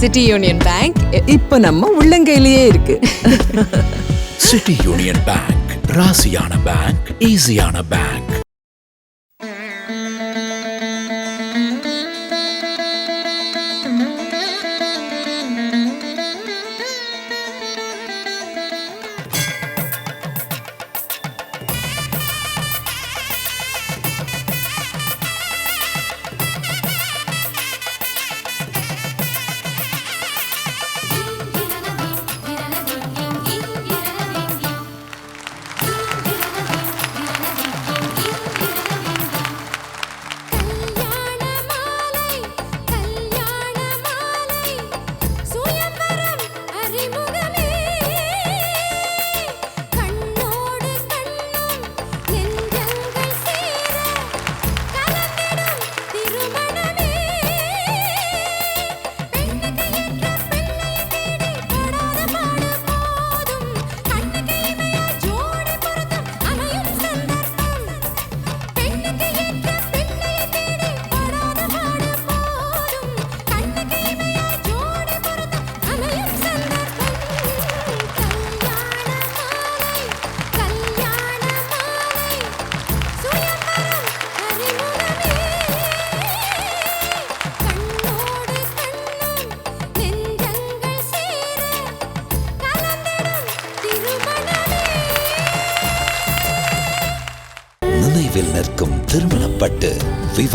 City union bank இப்ப நம்ம உள்ளங்கையிலேயே இருக்கு. சிட்டி யூனியன் பேங்க் ராசியான பேங்க் ஈஸியான bank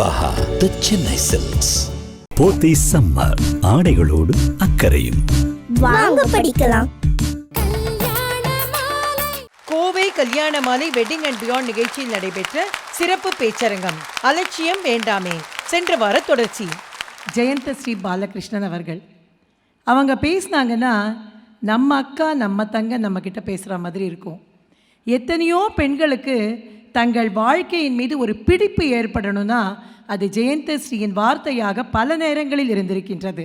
Vivaha the Chennai silks Pothys summer ஆடைகளோடு அக்கறையும். வாங்க படிக்கலாம். கல்யாண மாலை Kovai Kalyana Malai wedding and beyond நிகழ்ச்சியில் நடைபெற்ற சிறப்பு பேச்சரங்கம் அலட்சியம் வேண்டாமே சென்ற வார தொடர்ச்சி. ஜெயந்த ஸ்ரீ பாலகிருஷ்ணன் அவர்கள். அவங்க பேசினாங்கன்னா நம்ம அக்கா நம்ம தங்க நம்மக்கிட்ட பேசுகிற மாதிரி இருக்கும். எத்தனையோ பெண்களுக்கு தங்கள் வாழ்க்கையின் மீது ஒரு பிடிப்பு ஏற்படணும்னா அது ஜெயந்த ஸ்ரீயின் வார்த்தையாக பல நேரங்களில் இருந்திருக்கின்றது.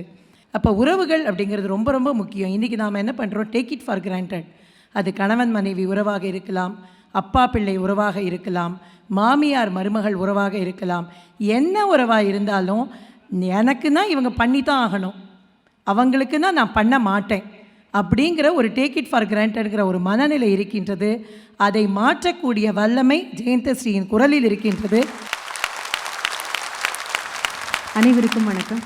அப்போ உறவுகள் அப்படிங்கிறது ரொம்ப ரொம்ப முக்கியம். இன்றைக்கி நாம் என்ன பண்ணுறோம் டேக் இட் ஃபார் கிராண்டட் அது கணவன் மனைவி உறவாக இருக்கலாம் அப்பா பிள்ளை உறவாக இருக்கலாம் மாமியார் மருமகள் உறவாக இருக்கலாம். என்ன உறவாக இருந்தாலும் எனக்குன்னா இவங்க பண்ணி தான் ஆகணும். அவங்களுக்குன்னா நான் பண்ண மாட்டேன். அப்படிங்கிற ஒரு டேக் இட் ஃபார் கிராண்டட்ங்கிற ஒரு மனநிலை இருக்கின்றது. அதை மாற்றக்கூடிய வல்லமை ஜெயந்தஸ்ரீயின் குரலில் இருக்கின்றது. அனைவருக்கும் வணக்கம்.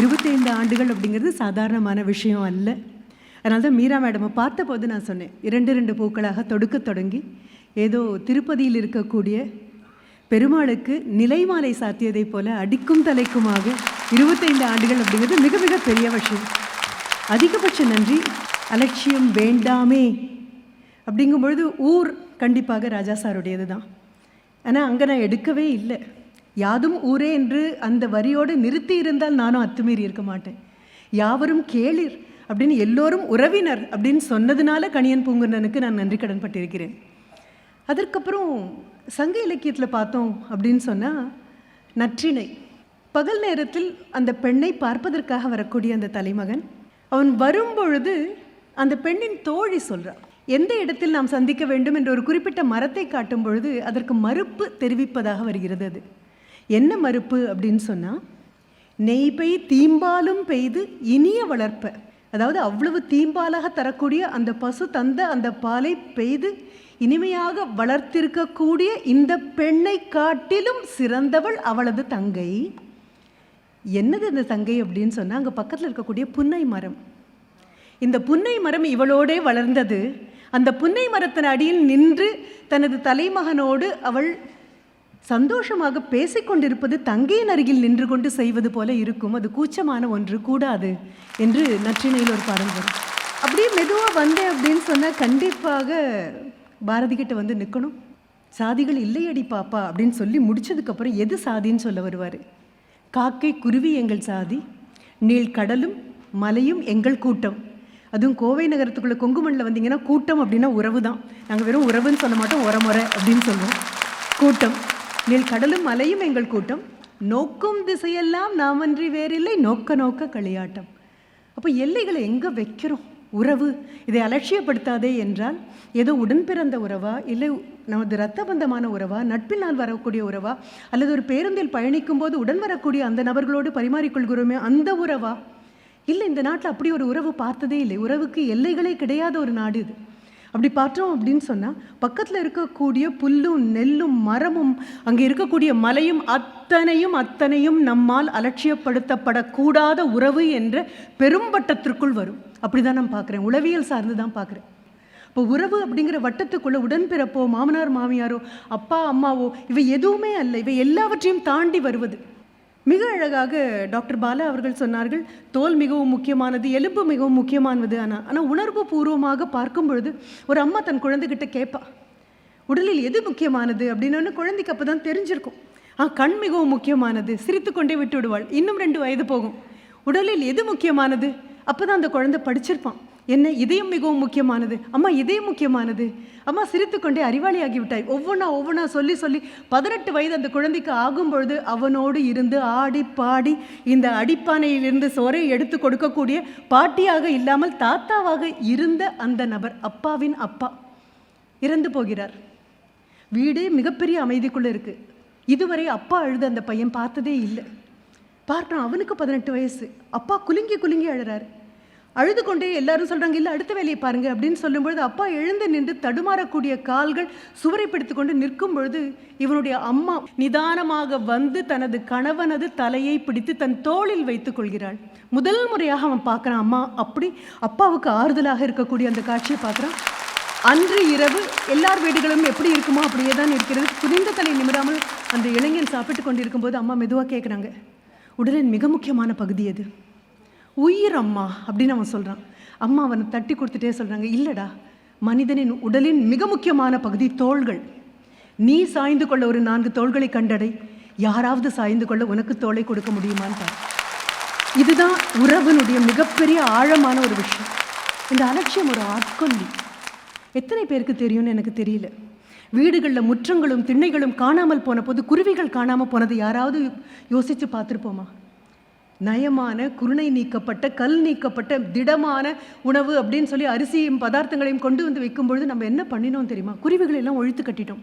இருபத்தைந்து ஆண்டுகள் அப்படிங்கிறது சாதாரணமான விஷயம் அல்ல. அதனால தான் மீரா மேடமை பார்த்தபோது நான் சொன்னேன் இரண்டு ரெண்டு பூக்களாக தொடுக்க தொடங்கி ஏதோ திருப்பதியில் இருக்கக்கூடிய பெருமாளுக்கு நிலைமாலை சாத்தியதைப் போல அடிக்கும் தலைக்குமாக இருபத்தைந்து ஆண்டுகள் அப்படிங்கிறது மிக மிக பெரிய விஷயம். அதிகபட்ச நன்றி. அலட்சியம் வேண்டாமே. அப்படிங்கும்பொழுது ஊர் கண்டிப்பாக ராஜா சாருடையது தான். ஆனால் அங்கே நான் எடுக்கவே இல்லை. யாதும் ஊரே என்று அந்த வரியோடு நிறுத்தி இருந்தால் நானும் அத்துமீறி இருக்க மாட்டேன். யாவரும் கேளிர் அப்படின்னு எல்லோரும் உறவினர் அப்படின்னு சொன்னதுனால கணியன் பூங்குன்றனுக்கு நான் நன்றி கடன் பட்டிருக்கிறேன். அதற்கப்புறம் சங்க இலக்கியத்தில் பார்த்தோம் அப்படின்னு சொன்னால் நற்றிணை. பகல் நேரத்தில் அந்த பெண்ணை பார்ப்பதற்காக வரக்கூடிய அந்த தலைமகன் அவன் வரும்பொழுது அந்த பெண்ணின் தோழி சொல்கிறான் எந்த இடத்தில் நாம் சந்திக்க வேண்டும்? என்ற ஒரு குறிப்பிட்ட மரத்தை காட்டும் பொழுது அதற்கு மறுப்பு தெரிவிப்பதாக வருகிறது அது. என்ன மறுப்பு அப்படின்னு சொன்னால் நெய் பெய் தீம்பாலும் பெய்து இனிய வளர்ப்ப. அதாவது அவ்வளவு தீம்பாலாக தரக்கூடிய அந்த பசு தந்த அந்த பாலை பெய்து இனிமையாக வளர்த்திருக்கக்கூடிய இந்த பெண்ணை காட்டிலும் சிறந்தவள் அவளது தங்கை. என்னது இந்த தங்கை அப்படின்னு சொன்னால் அங்கே பக்கத்தில் இருக்கக்கூடிய புன்னை மரம். இந்த புன்னை மரம் இவளோடே வளர்ந்தது. அந்த புன்னை மரத்தின் அடியில் நின்று தனது தலைமகனோடு அவள் சந்தோஷமாக பேசிக்கொண்டிருப்பது தங்கையின் அருகில் நின்று கொண்டு செய்வது போல இருக்கும். அது கூச்சமான ஒன்று கூடாது என்று நற்றினையில் ஒரு பாடல் வரும். அப்படியே மெதுவாக வந்தேன் அப்படின்னு சொன்னால் கண்டிப்பாக பாரதி கிட்ட வந்து நிற்கணும் சாதிகள் இல்லையடி பாப்பா அப்படின்னு சொல்லி முடிச்சதுக்கப்புறம் எது சாதின்னு சொல்ல வருவார்? காக்கை குருவி எங்கள் சாதி நீள் கடலும் மலையும் எங்கள் கூட்டம். அதுவும் கோவை நகரத்துக்குள்ள கொங்குமண்ணில் வந்தீங்கன்னா கூட்டம் அப்படின்னா உறவு தான். நாங்கள் வெறும் உறவுன்னு சொல்ல மாட்டோம் உரமுறை அப்படின்னு சொல்லுவோம். கூட்டம். நீள் கடலும் மலையும் எங்கள் கூட்டம். நோக்கும் திசையெல்லாம் நாமன்றி வேறில்லை நோக்க நோக்க களியாட்டம். அப்போ எல்லைகளை எங்கே வைக்கிறோம்? உறவு. இதை அலட்சியப்படுத்தாதே என்றால் ஏதோ உடன் பிறந்த உறவா இல்லை நமது இரத்த பந்தமான உறவா நட்பினால் வரக்கூடிய உறவா அல்லது ஒரு பேருந்தில் பயணிக்கும் போது உடன் வரக்கூடிய அந்த நபர்களோடு பரிமாறிக்கொள்கிறோமே அந்த உறவா? இல்லை இந்த நாட்டில் அப்படி ஒரு உறவு பார்த்ததே இல்லை. உறவுக்கு எல்லைகளே கிடையாத ஒரு நாடு இது. அப்படி பார்த்தோம் அப்படின்னு சொன்னால் பக்கத்தில் இருக்கக்கூடிய புல்லும் நெல்லும் மரமும் அங்கே இருக்கக்கூடிய மலையும் அத்தனையும் அத்தனையும் நம்மால் அலட்சியப்படுத்தப்படக்கூடாத உறவு என்ற பெரும்பட்டத்திற்குள் வரும். அப்படி தான் நான் பார்க்குறேன். உளவியல் சார்ந்து தான் பார்க்குறேன். இப்போ உறவு அப்படிங்கிற வட்டத்துக்குள்ளே உடன்பிறப்போ மாமனார் மாமியாரோ அப்பா அம்மாவோ இவை எதுவுமே அல்ல. இவை எல்லாவற்றையும் தாண்டி வருவது. மிக அழகாக டாக்டர் பாலா அவர்கள் சொன்னார்கள் தோல் மிகவும் முக்கியமானது எலும்பு மிகவும் முக்கியமானது. ஆனால் ஆனால் உணர்வு பூர்வமாக பார்க்கும் பொழுது ஒரு அம்மா தன் குழந்தைகிட்ட கேட்பா உடலில் எது முக்கியமானது? அப்படின்னு குழந்தைக்கு அப்போ தான் தெரிஞ்சிருக்கும். ஆ கண் மிகவும் முக்கியமானது. சிரித்துக்கொண்டே விட்டு விடுவாள் இன்னும் ரெண்டு வயது போகும். உடலில் எது முக்கியமானது? அப்போ தான் அந்த குழந்தை படிச்சிருப்பான். என்ன இதயம் மிகவும் முக்கியமானது. அம்மா இதயம் முக்கியமானது. அம்மா சிரித்துக்கொண்டே அறிவாளியாகி விட்டாய் ஒவ்வொன்றா ஒவ்வொன்றா சொல்லி சொல்லி பதினெட்டு வயது அந்த குழந்தைக்கு ஆகும் பொழுது அவனோடு இருந்து ஆடி பாடி இந்த அடிப்பானையிலிருந்து சோரை எடுத்து கொடுக்கக்கூடிய பாட்டியாக இல்லாமல் தாத்தாவாக இருந்த அந்த நபர் அப்பாவின் அப்பா. இறந்து போகிறார். வீடு மிகப்பெரிய அமைதிக்குள்ளே இருக்குது இதுவரை அப்பா அழுத அந்த பையன் பார்த்ததே இல்லை. பார்க்குறான் அவனுக்கு பதினெட்டு வயசு. அப்பா குலுங்கி குலுங்கி அழுறாரு. அழுது கொண்டே எல்லாரும் சொல்கிறாங்க இல்லை அடுத்த வேலையை பாருங்க. அப்படின்னு சொல்லும்பொழுது அப்பா எழுந்து நின்று தடுமாறக்கூடிய கால்கள் சுவரை பிடித்து கொண்டு நிற்கும் பொழுது இவனுடைய அம்மா நிதானமாக வந்து தனது கணவனது தலையை பிடித்து தன் தோளில் வைத்துக் கொள்கிறாள். முதல் முறையாக அவன் பார்க்குறான் அம்மா அப்படி? அப்பாவுக்கு ஆறுதலாக இருக்கக்கூடிய அந்த காட்சியை பார்க்குறான். அன்று இரவு எல்லார் வீடுகளும் எப்படி இருக்குமோ அப்படியே தான் இருக்கிறது. குனிந்த தலை நிமிடாமல் அந்த இளைஞன் சாப்பிட்டு கொண்டிருக்கும்போது அம்மா மெதுவாக கேட்குறாங்க உடலின் மிக முக்கியமான பகுதி எது? உயிர் அம்மா அப்படின்னு அவன் சொல்கிறான் அம்மா அவனை தட்டி கொடுத்துட்டே சொல்கிறாங்க இல்லைடா மனிதனின் உடலின் மிக முக்கியமான பகுதி தோள்கள். நீ சாய்ந்து கொள்ள ஒரு நான்கு தோள்களை கண்டடை. யாராவது சாய்ந்து கொள்ள உனக்கு தோளை கொடுக்க முடியுமான்னு இதுதான் உறவினுடைய மிகப்பெரிய ஆழமான ஒரு விஷயம். இந்த அலட்சியம் ஒரு ஆட்கொல்லி. எத்தனை பேருக்கு தெரியும்னு எனக்கு தெரியல. வீடுகளில் முற்றங்களும் திண்ணைகளும் காணாமல் போன போது குருவிகள் காணாமல் போனது யாராவது யோசித்து பார்த்துருப்போமா? நயமான குருணை நீக்கப்பட்ட கல் நீக்கப்பட்ட திடமான உணவு அப்படின்னு சொல்லி அரிசியும் பதார்த்தங்களையும் கொண்டு வந்து வைக்கும் பொழுது நம்ம என்ன பண்ணினோம் தெரியுமா? குருவிகளெல்லாம் ஒழித்து கட்டிட்டோம்.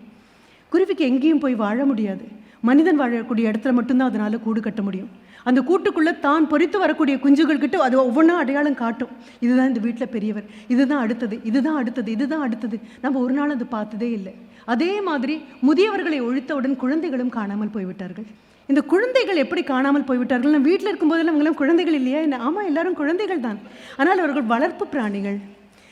குருவிக்கு எங்கேயும் போய் வாழ முடியாது. மனிதன் வாழக்கூடிய இடத்துல மட்டும்தான் அதனால் கூடு கட்ட முடியும். அந்த கூட்டுக்குள்ளே தான் பொறித்து வரக்கூடிய குஞ்சுகள் கிட்ட அது ஒவ்வொன்றா அடையாளம் காட்டும். இதுதான் இந்த வீட்டில் பெரியவர். இதுதான் அடுத்தது. இதுதான் அடுத்தது. இதுதான் அடுத்தது. நம்ம ஒரு நாள் அது பார்த்ததே இல்லை. அதே மாதிரி முதியவர்களை ஒழித்தவுடன் குழந்தைகளும் காணாமல் போய்விட்டார்கள். இந்த குழந்தைகள் எப்படி காணாமல் போய்விட்டார்கள்? நான் வீட்டில் இருக்கும்போதெல்லாம் அவங்களாம் குழந்தைகள் இல்லையா? என்ன? ஆமாம் எல்லாரும் குழந்தைகள் தான். ஆனால் அவர்கள் வளர்ப்பு பிராணிகள்.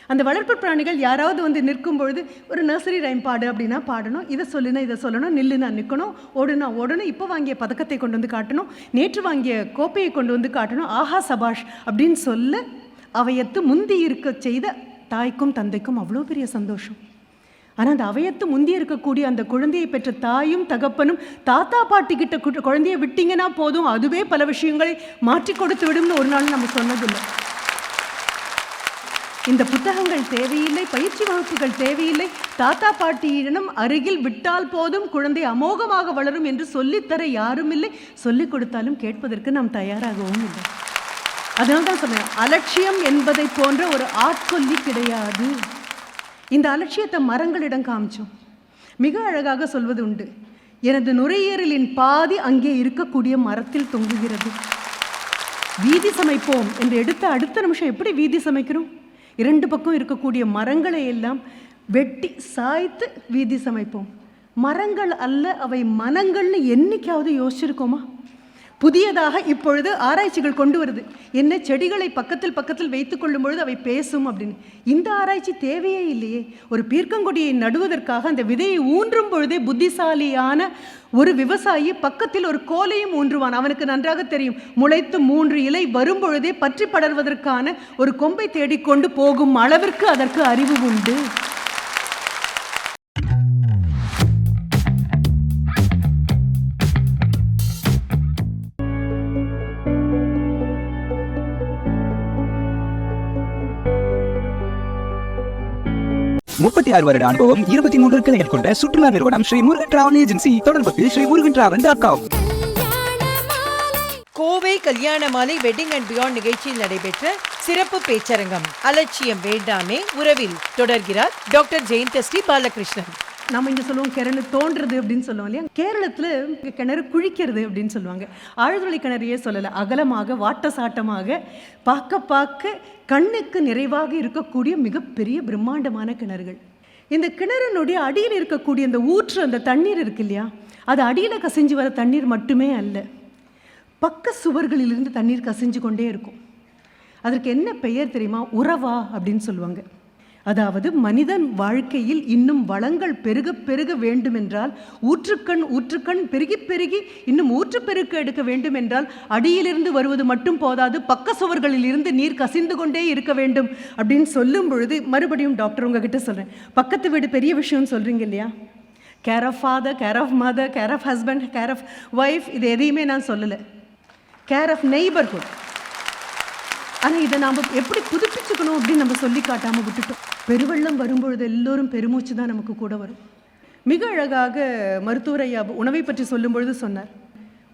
அந்த வளர்ப்பு பிராணிகள் யாராவது வந்து நிற்கும் பொழுது ஒரு நர்சரி ரைம் பாடு அப்படின்னா பாடணும். இதை சொல்லுனா இதை சொல்லணும். நில்லுனா நிற்கணும் ஓடுனா ஓடணும். இப்போ வாங்கிய பதக்கத்தை கொண்டு வந்து காட்டணும். நேற்று வாங்கிய கோப்பையை கொண்டு வந்து காட்டணும். ஆஹா சபாஷ் அப்படின்னு சொல்ல அவையத்து முந்தி இருக்க செய்த தாய்க்கும் தந்தைக்கும் அவ்வளோ பெரிய சந்தோஷம். ஆனால் அந்த அவையத்து முந்தி இருக்கக்கூடிய அந்த குழந்தையை பெற்ற தாயும் தகப்பனும் தாத்தா பாட்டி கிட்ட கு- குழந்தையை விட்டிங்கன்னா போதும். அதுவே பல விஷயங்களை மாற்றி கொடுத்து விடும்னு ஒரு நாள் நம்ம சொன்னதில்லை. இந்த புத்தகங்கள் தேவையில்லை பயிற்சி வகுப்புகள் தேவையில்லை. தாத்தா பாட்டியிடம் அருகில் விட்டால் போதும் குழந்தை அமோகமாக வளரும் என்று சொல்லித்தர யாரும் இல்லை சொல்லிக் கொடுத்தாலும் கேட்பதற்கு நாம் தயாராகவும் இல்லை. அதனால தான் சொன்னேன் அலட்சியம் என்பதை போன்ற ஒரு ஆட்கொல்லி கிடையாது. இந்த அலட்சியத்தை மரங்களிடம் காமிச்சோம். மிக அழகாக சொல்வது உண்டு. எனது நுரையீரலின் பாதி அங்கே இருக்கக்கூடிய மரத்தில் தொங்குகிறது. வீதி சமைப்போம் என்று எடுத்த அடுத்த நிமிஷம் எப்படி வீதி சமைக்கிறோம்? இரண்டு பக்கம் இருக்கக்கூடிய மரங்களை எல்லாம் வெட்டி சாய்த்து வீதி சமைப்போம். மரங்கள் அல்ல அவை மனங்கள்னு என்னைக்காவது யோசிச்சிருக்கோமா? புதியதாக இப்பொழுது ஆராய்ச்சிகள் கொண்டு வருது. என்ன செடிகளை பக்கத்தில் பக்கத்தில் வைத்து கொள்ளும் பொழுது அவை பேசும் அப்படின்னு. இந்த ஆராய்ச்சி தேவையே இல்லையே. ஒரு பீர்க்கங்கொடியை நடுவதற்காக அந்த விதையை ஊன்றும் பொழுதே புத்திசாலியான ஒரு விவசாயி பக்கத்தில் ஒரு கோலையும் ஊன்றுவான். அவனுக்கு நன்றாக தெரியும். முளைத்து மூன்று இலை வரும் பொழுதே பற்றி படர்வதற்கான ஒரு கொம்பை தேடிக்கொண்டு போகும் அளவிற்கு அதற்கு அறிவு உண்டு. முப்பத்தி ஆறு வருட அனுபவம் இருபத்தி மூன்று கிளைகள் கொண்ட சுற்றுலா நிறுவனம் ஸ்ரீ முருகன் டிராவல் ஏஜென்சி தொடர்புக்கு Sri Murugan travel dot com Kovai Kalyana Malai wedding and beyond நிகழ்ச்சியில் நடைபெற்ற சிறப்பு பேச்சரங்கம் அலட்சியம் வேண்டாமே உறவில் தொடர்கிறார் டாக்டர் ஜெயந்தஸ்ரீ பாலகிருஷ்ணன். நம்ம இங்கே சொல்லுவோம் கிணறு தோன்றுறது அப்படின்னு சொல்லுவோம் இல்லையா? கேரளத்தில் கிணறு குழிக்கிறது அப்படின்னு சொல்லுவாங்க. ஆழ்துளை கிணறையே சொல்லலை. அகலமாக வாட்ட சாட்டமாக பார்க்க பார்க்க கண்ணுக்கு நிறைவாக இருக்கக்கூடிய மிகப்பெரிய பிரம்மாண்டமான கிணறுகள். இந்த கிணறுனுடைய அடியில் இருக்கக்கூடிய அந்த ஊற்று அந்த தண்ணீர் இருக்கு இல்லையா? அது அடியில் கசிஞ்சு வர தண்ணீர் மட்டுமே அல்ல. பக்க சுவர்களிலிருந்து தண்ணீர் கசிஞ்சு கொண்டே இருக்கும். அதற்கு என்ன பெயர் தெரியுமா? உறவா அப்படின்னு சொல்லுவாங்க. அதாவது மனிதன் வாழ்க்கையில் இன்னும் வளங்கள் பெருக பெருக வேண்டுமென்றால் ஊற்றுக்கண் ஊற்றுக்கண் பெருகி பெருகி இன்னும் ஊற்று பெருக்க எடுக்க வேண்டும் என்றால் அடியிலிருந்து வருவது மட்டும் போதாது பக்க சுவர்களில் இருந்து நீர் கசிந்து கொண்டே இருக்க வேண்டும் அப்படின்னு சொல்லும் பொழுது மறுபடியும் டாக்டர் உங்ககிட்ட சொல்கிறேன் பக்கத்து வீடு பெரிய விஷயம்னு சொல்கிறீங்க இல்லையா? Care of father care of mother care of husband care of wife இது எதையுமே நான் சொல்லலை. கேர் ஆஃப் நெய்பர்ஹுட் ஆனால் இதை நாம் எப்படி புதுப்பிச்சுக்கணும் அப்படின்னு நம்ம சொல்லி காட்டாமல் விட்டுட்டோம். பெருவெள்ளம் வரும்பொழுது எல்லோரும் பெருமூச்சு தான் நமக்கு கூட வரும். மிக அழகாக மருத்துவர் ஐயா உணவை பற்றி சொல்லும் பொழுது சொன்னார்.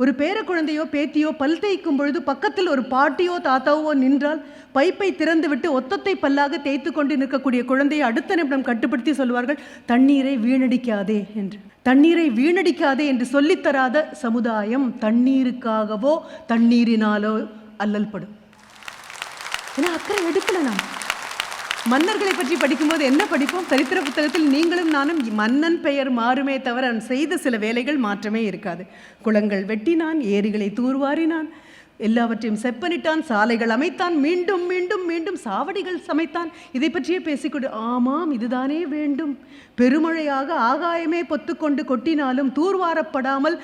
ஒரு பேர குழந்தையோ பேத்தியோ பல் தேய்க்கும் பொழுது பக்கத்தில் ஒரு பாட்டியோ தாத்தாவோ நின்றால் பைப்பை திறந்துவிட்டு ஒத்தத்தை பல்லாக தேய்த்து கொண்டு நிற்கக்கூடிய குழந்தையை அடுத்த நிமிடம் கட்டுப்படுத்தி சொல்வார்கள் தண்ணீரை வீணடிக்காதே என்று. தண்ணீரை வீணடிக்காதே என்று சொல்லித்தராத சமுதாயம் தண்ணீருக்காகவோ தண்ணீரினாலோ அல்லல்படும். ஏன்னா அக்கறை எடுக்கல நான் மன்னர்களை பற்றி படிக்கும்போது என்ன படிப்போம்? சரித்திர புத்தகத்தில் நீங்களும் நானும் மன்னன் பெயர் மாறுமே தவிர அவன் செய்த சில வேலைகள் மாற்றமே இருக்காது. குளங்கள் வெட்டினான் ஏரிகளை தூர்வாரினான் எல்லாவற்றையும் செப்பனிட்டான் சாலைகள் அமைத்தான் மீண்டும் மீண்டும் மீண்டும் சாவடிகள் சமைத்தான். இதை பற்றியே பேசிக்கொண்டு ஆமாம் இதுதானே வேண்டும். பெருமழையாக ஆகாயமே பொத்துக்கொண்டு கொட்டினாலும் தூர்வாரப்படாமல்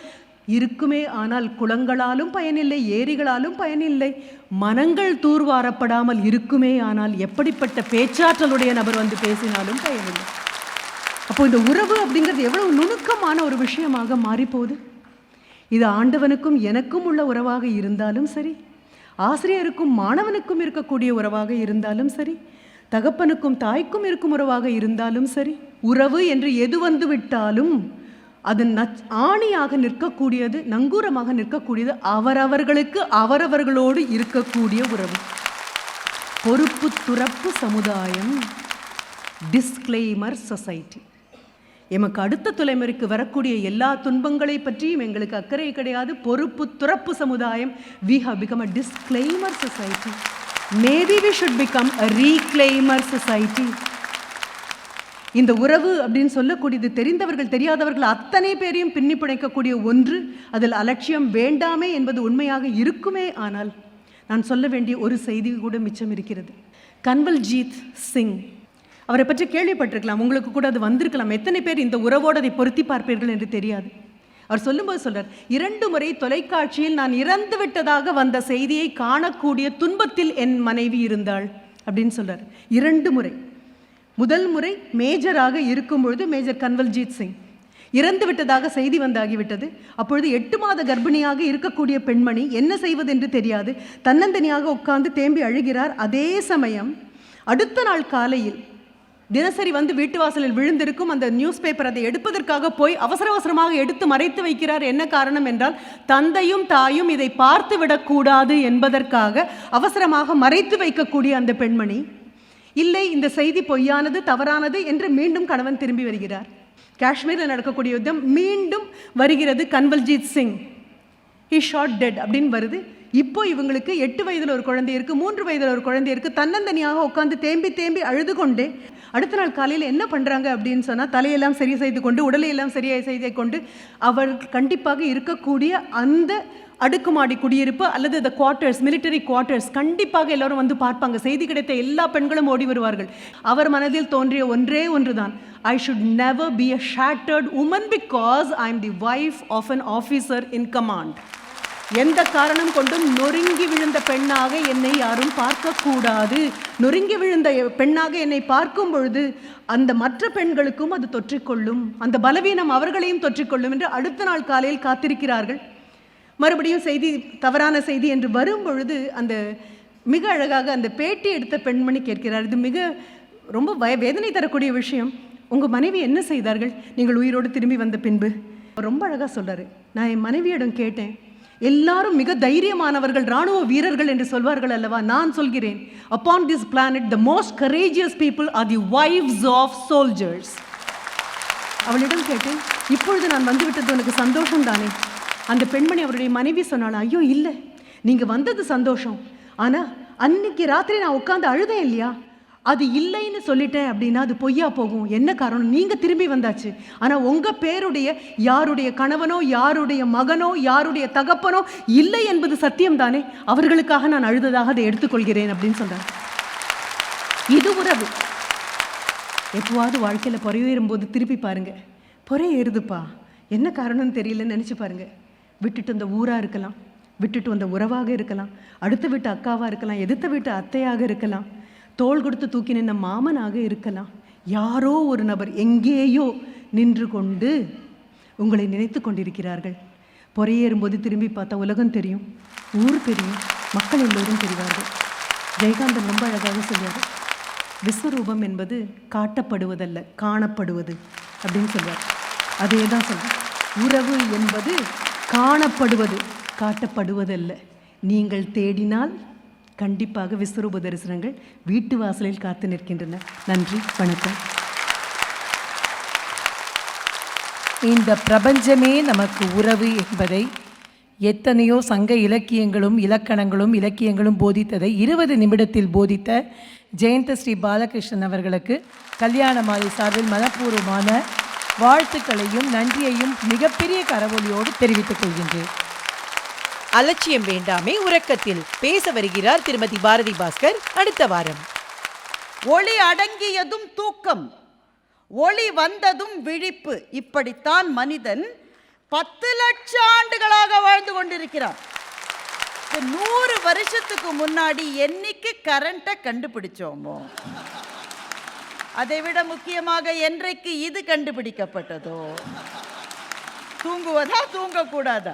இருக்குமே ஆனால் குளங்களாலும் பயனில்லை ஏரிகளாலும் பயனில்லை. மனங்கள் தூர்வாரப்படாமல் இருக்குமே ஆனால் எப்படிப்பட்ட பேச்சாற்றலுடைய நபர் வந்து பேசினாலும் பயனில்லை. அப்போ இந்த உறவு அப்படிங்கிறது எவ்வளவு நுணுக்கமான ஒரு விஷயமாக மாறிப்போகுது. இது ஆண்டவனுக்கும் எனக்கும் உள்ள உறவாக இருந்தாலும் சரி ஆசிரியருக்கும் மாணவனுக்கும் இருக்கக்கூடிய உறவாக இருந்தாலும் சரி தகப்பனுக்கும் தாய்க்கும் இருக்கும் உறவாக இருந்தாலும் சரி உறவு என்று எது வந்து விட்டாலும் அது நச் ஆணியாக நிற்கக்கூடியது நங்கூரமாக நிற்கக்கூடியது அவரவர்களுக்கு அவரவர்களோடு இருக்கக்கூடிய உறவு. பொறுப்பு துறப்பு சமுதாயம் டிஸ்க்ளைமர் சொசைட்டி எமக்கு அடுத்த தலைமுறைக்கு வரக்கூடிய எல்லா துன்பங்களை பற்றியும் எங்களுக்கு அக்கறை கிடையாது. பொறுப்பு துறப்பு சமுதாயம் we have become a disclaimer society maybe we should become a reclaimer society இந்த உறவு அப்படின்னு சொல்லக்கூடியது தெரிந்தவர்கள் தெரியாதவர்கள் அத்தனை பேரையும் பின்னி பிணைக்கக்கூடிய ஒன்று. அதில் அலட்சியம் வேண்டாமே என்பது உண்மையாக இருக்குமே ஆனால் நான் சொல்ல வேண்டிய ஒரு செய்தி கூட மிச்சம் இருக்கிறது. கன்வல்ஜீத் சிங். அவரை பற்றி கேள்விப்பட்டிருக்கலாம் உங்களுக்கு கூட அது வந்திருக்கலாம். எத்தனை பேர் இந்த உறவோடு அதை பொருத்தி பார்ப்பீர்கள் என்று தெரியாது. அவர் சொல்லும்போது சொல்றார் இரண்டு முறை தொலைக்காட்சியில் நான் இறந்து விட்டதாக வந்த செய்தியை காணக்கூடிய துன்பத்தில் என் மனைவி இருந்தாள். அப்படின்னு சொல்றார். இரண்டு முறை. முதல் முறை மேஜராக இருக்கும் பொழுது மேஜர் கன்வல்ஜீத் சிங். இறந்து விட்டதாக செய்தி வந்தாகிவிட்டது. அப்பொழுது எட்டு மாத கர்ப்பிணியாக இருக்கக்கூடிய பெண்மணி என்ன செய்வது என்று தெரியாது. தன்னந்தனியாக உட்கார்ந்து தேம்பி அழுகிறார். அதே சமயம் அடுத்த நாள் காலையில் தினசரி வந்து வீட்டு வாசலில் விழுந்திருக்கும் அந்த நியூஸ் பேப்பர் அதை எடுப்பதற்காக போய் அவசர அவசரமாக எடுத்து மறைத்து வைக்கிறார். என்ன காரணம் என்றால் தந்தையும் தாயும் இதை பார்த்து விடக்கூடாது என்பதற்காக அவசரமாக மறைத்து வைக்கக்கூடிய அந்த பெண்மணி இல்லை இந்த செய்தி பொய்யானது தவறானது என்று மீண்டும் கணவன் திரும்பி வருகிறார். காஷ்மீரில் நடக்கக்கூடிய யுத்தம் மீண்டும் வருகிறது Kanwaljeet Singh. He shot dead அப்படின்னு வருது. இப்போ இவங்களுக்கு எட்டு வயதில் ஒரு குழந்தை இருக்குது மூன்று வயதில் ஒரு குழந்தை இருக்குது தன்னந்தனியாக உட்காந்து தேம்பி தேம்பி அழுது கொண்டே அடுத்த நாள் காலையில் என்ன பண்ணுறாங்க அப்படின்னு சொன்னால் தலையெல்லாம் சரி செய்து கொண்டு உடலையெல்லாம் சரியாக செய்து கொண்டு அவர் கண்டிப்பாக இருக்கக்கூடிய அந்த அடுக்குமாடி குடியிருப்பு அல்லது இந்த குவார்ட்டர்ஸ் மிலிட்டரி குவார்ட்டர்ஸ் கண்டிப்பாக எல்லாரும் வந்து பார்ப்பாங்க. செய்தி கிடைத்த எல்லா பெண்களும் ஓடி வருவார்கள். அவர் மனதில் தோன்றிய ஒன்றே ஒன்றுதான். I should never be a shattered woman because I am the wife of an officer in command எந்த காரணம் கொண்டும் நொறுங்கி விழுந்த பெண்ணாக என்னை யாரும் பார்க்கக்கூடாது நொறுங்கி விழுந்த பெண்ணாக என்னை பார்க்கும் பொழுது அந்த மற்ற பெண்களுக்கும் அது தொற்றிக்கொள்ளும். அந்த பலவீனம் அவர்களையும் தொற்றிக்கொள்ளும் என்று அடுத்த நாள் காலையில் காத்திருக்கிறார்கள். மறுபடியும் செய்தி தவறான செய்தி என்று வரும் பொழுது அந்த மிக அழகாக அந்த பேட்டி எடுத்த பெண்மணி கேட்கிறார். இது மிக ரொம்ப வய வேதனை தரக்கூடிய விஷயம். உங்கள் மனைவி என்ன செய்தார்கள்? நீங்கள் உயிரோடு திரும்பி வந்த பின்பு? அவர் ரொம்ப அழகாக சொல்கிறாரு நான் என் மனைவியிடம் கேட்டேன். எல்லாரும் மிக தைரியமானவர்கள் ராணுவ வீரர்கள் என்று சொல்வார்கள் அல்லவா? நான் சொல்கிறேன். Upon this planet the most courageous people are the wives of soldiers அவளிடம் கேட்டேன் இப்பொழுது நான் வந்துவிட்டது உனக்கு சந்தோஷம் தானே அந்த பெண்மணி அவருடைய மனைவி சொன்னாள் ஐயோ இல்லை. நீங்கள் வந்தது சந்தோஷம். ஆனால் அன்னைக்கு ராத்திரி நான் உட்காந்து அழுதேன் இல்லையா? அது இல்லைன்னு சொல்லிட்டேன் அப்படின்னா அது பொய்யா போகும். என்ன காரணம்? நீங்கள் திரும்பி வந்தாச்சு. ஆனால் உங்கள் பேருடைய யாருடைய கணவனோ யாருடைய மகனோ யாருடைய தகப்பனோ இல்லை என்பது சத்தியம் தானே அவர்களுக்காக நான் அழுததாக அதை எடுத்துக்கொள்கிறேன் அப்படின்னு சொல்கிறார் இது உறவு. எப்போவாவது வாழ்க்கையில் பொறையேறும் போது திருப்பி பாருங்கள் பொறை ஏறுதுப்பா. என்ன காரணம்னு தெரியலன்னு நினச்சி பாருங்கள் விட்டுட்டு வந்த ஊராக இருக்கலாம். விட்டுட்டு வந்த உறவாக இருக்கலாம். அடுத்த வீட்டு அக்காவாக இருக்கலாம். எதிர்த்த வீட்டு அத்தையாக இருக்கலாம். தோள் கொடுத்து தூக்கி நின்ன மாமனாக இருக்கலாம். யாரோ ஒரு நபர் எங்கேயோ நின்று கொண்டு உங்களை நினைத்து கொண்டிருக்கிறார்கள். பொறையேறும்போது திரும்பி பார்த்தா உலகம் தெரியும். ஊர் தெரியும். மக்கள் எல்லோரும் தெரிவார்கள். ஜெயகாந்தன் ரொம்ப அழகாக சொல்லுவார். விஸ்வரூபம் என்பது காட்டப்படுவதல்ல காணப்படுவது அப்படின்னு சொல்வார் அதே தான் சொல்வார் உறவு என்பது காணப்படுவது காட்டப்படுவதல்ல. நீங்கள் தேடினால் கண்டிப்பாக விஸ்வரூப தரிசனங்கள் வீட்டு வாசலில் காத்து நிற்கின்றன. நன்றி வணக்கம். இந்த பிரபஞ்சமே நமக்கு உறவு என்பதை எத்தனையோ சங்க இலக்கியங்களும் இலக்கணங்களும் இலக்கியங்களும் போதித்ததை இருபது நிமிடத்தில் போதித்த ஜெயந்த ஸ்ரீ பாலகிருஷ்ணன் அவர்களுக்கு கல்யாண மாலை சார்பில் மனப்பூர்வமான வாழ்த்துக்களையும் நன்றியையும் மிகப்பெரிய கரவொலியோடு தெரிவித்துக் கொள்கின்றேன். அலட்சியம் வேண்டாமே உறக்கத்தில். பேச வருகிறார் திருமதி பாரதி பாஸ்கர். அடுத்த வாரம். ஒளி அடங்கியதும் தூக்கம். ஒளி வந்ததும் விழிப்பு. இப்படித்தான் மனிதன் பத்து லட்சம் ஆண்டுகளாக வாழ்ந்து கொண்டிருக்கிறான். நூறு வருஷத்துக்கு முன்னாடி என்னைக்கு கரண்ட்டை கண்டுபிடிச்சோமோ? அதை விட முக்கியமாக என்றைக்கு இது கண்டுபிடிக்கப்பட்டதோ? தூங்குவதா? தூங்கக்கூடாதா?